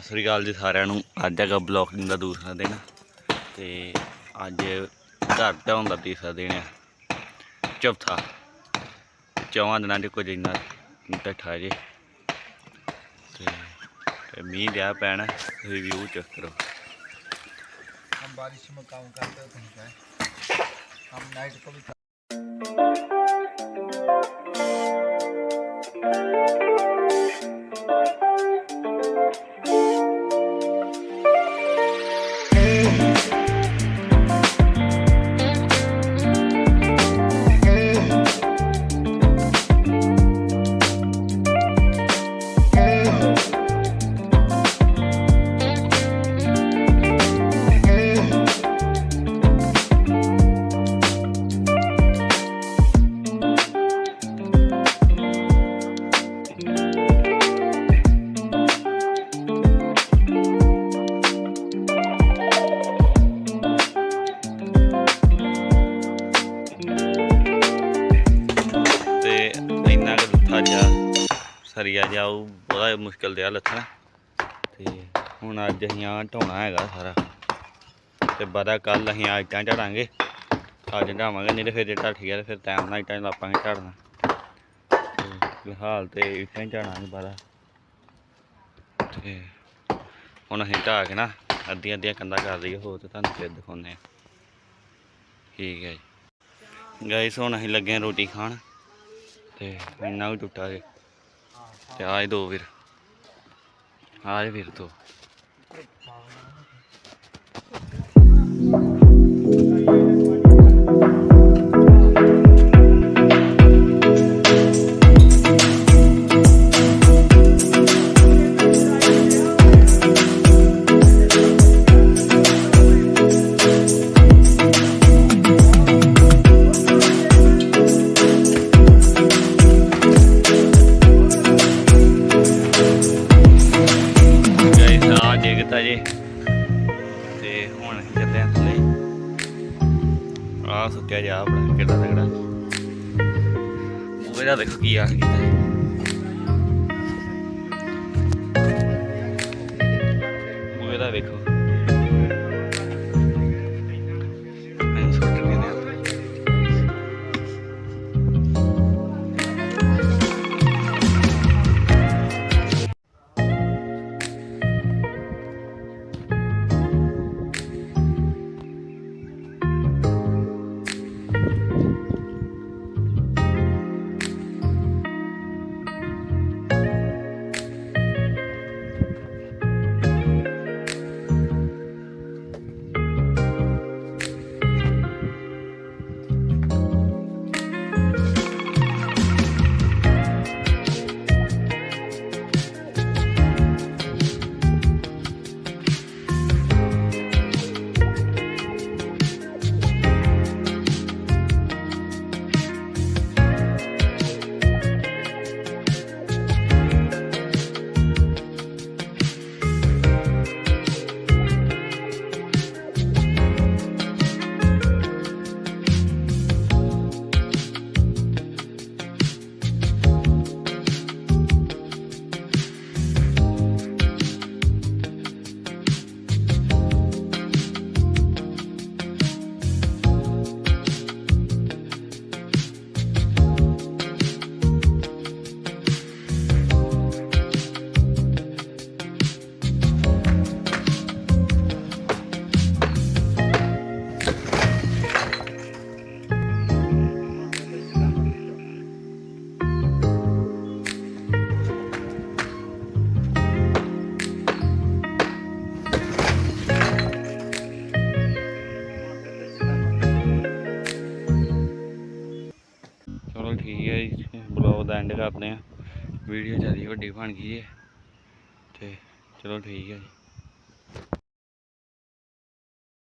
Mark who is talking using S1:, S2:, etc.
S1: ਸ੍ਰੀ ਅਕਾਲ ਜੀ ਸਾਰਿਆਂ ਨੂੰ ਅੱਜ ਹੈਗਾ ਬਲੌਗਿੰਗ ਦਾ ਦੂਸਰਾ ਦਿਨ ਤੇ ਅੱਜ ਘਰ ਢਾਉਣ ਦਾ ਤੀਸਰਾ ਦਿਨ ਹੈ ਚੌਥਾ ਚੌਵਾਂ ਦਿਨਾਂ ਦੇ ਕੁਝ ਇੰਨਾ ਬੈਠਾ ਜੇ ਤੇ ਤੇ ਮੀਂਹ ਦਿਆ ਪੈਣਾ ਰਿਵਿਊ ਚੈੱਕ ਕਰੋ
S2: हम बारिश में काम करते हो कहीं का हम नाइट को भी
S1: ਇੰਨਾ ਸਰੀਆ ਜਾਊ ਉਹ ਬੜਾ ਮੁਸ਼ਕਲ ਦਿਆ ਲੱਥਣਾ ਤੇ ਹੁਣ ਅੱਜ ਅਸੀਂ ਆ ਢਾਉਣਾ ਹੈਗਾ ਸਾਰਾ। ਤੇ ਬਾਦਾ ਕੱਲ ਅਸੀਂ ਆ ਇੱਟਾਂ ਝਾੜਾਂਗੇ। ਅੱਜ ਢਾਵਾਂਗੇ ਨਹੀਂ ਤੇ ਫਿਰ ਜੇ ਢੱਠ ਗਿਆ ਤੇ ਫਿਰ ਟਾਈਮ ਨਾਲ ਇੱਟਾਂ ਲਾਪਾਂਗੇ ਝਾੜਨਾ। ਫਿਲਹਾਲ ਤੇ ਇੱਟਾਂ ਹੀ ਝਾੜਾਂਗੇ ਬਾਦਾ ਤੇ ਹੁਣ ਅਸੀਂ ਢਾਹ ਕੇ ਨਾ ਅੱਧੀਆਂ ਅੱਧੀਆਂ ਕੰਧਾਂ ਕਰ ਲਈਏ, ਹੋਰ ਤੇ ਤੁਹਾਨੂੰ ਫਿਰ ਦਿਖਾਉਂਦੇ ਆ। ਠੀਕ ਹੈ ਜੀ। ਗਾਇਸ, ਹੁਣ ਅਸੀਂ ਲੱਗੇ ਹਾਂ ਰੋਟੀ ਖਾਣ। ਤੇ ਇੰਨਾ ਵੀ ਟੁੱਟਾ ਜੇ ਤੇ ਆਏ ਦੋ ਵੀਰ ਆਏ ਵੀਰ ਦੋ। ਡਿੱਗਤਾ ਤੇ ਹੁਣ ਅਸੀਂ ਚੱਲੇ ਆਂ ਥੱਲੇ। ਆ ਸੁੱਕਿਆ ਜਾ ਆਪਣਾ, ਕਿੱਡਾ ਤਗੜਾ ਉਹ ਇਹਦਾ ਦੇਖੋ ਕੀ ਆ ਕੀਤਾ। ਬਲੌਗ ਦਾ ਐਂਡ ਕਰਦੇ ਆ ਵੀਡੀਓ ਜ਼ਿਆਦਾ ਵੱਡੀ ਬਣ ਗਈ ਹੈ ਤੇ ਚਲੋ ਠੀਕ ਹੈ ਜੀ।